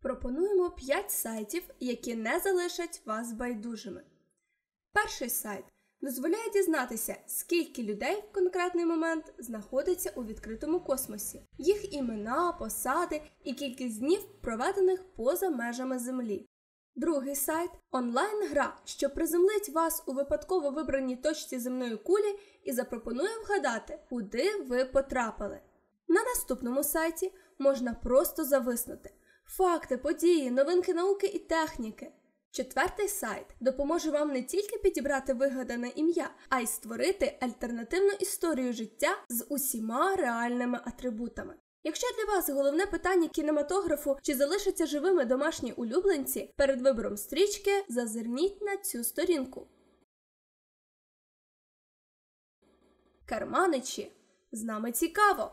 пропонуємо 5 сайтів, які не залишать вас байдужими. Перший сайт дозволяє дізнатися, скільки людей в конкретний момент знаходиться у відкритому космосі, їх імена, посади і кількість днів, проведених поза межами Землі. Другий сайт онлайн-гра, що приземлить вас у випадково вибраній точці земної кулі і запропонує вгадати, куди ви потрапили. На наступному сайті можна просто зависнути факти, події, новинки науки і техніки. Четвертий сайт допоможе вам не тільки підібрати вигадане ім'я, а й створити альтернативну історію життя з усіма реальними атрибутами. Якщо для вас головне питання кінематографу чи залишаться живими домашні улюбленці, перед вибором стрічки зазирніть на цю сторінку. Карманичі з нами цікаво!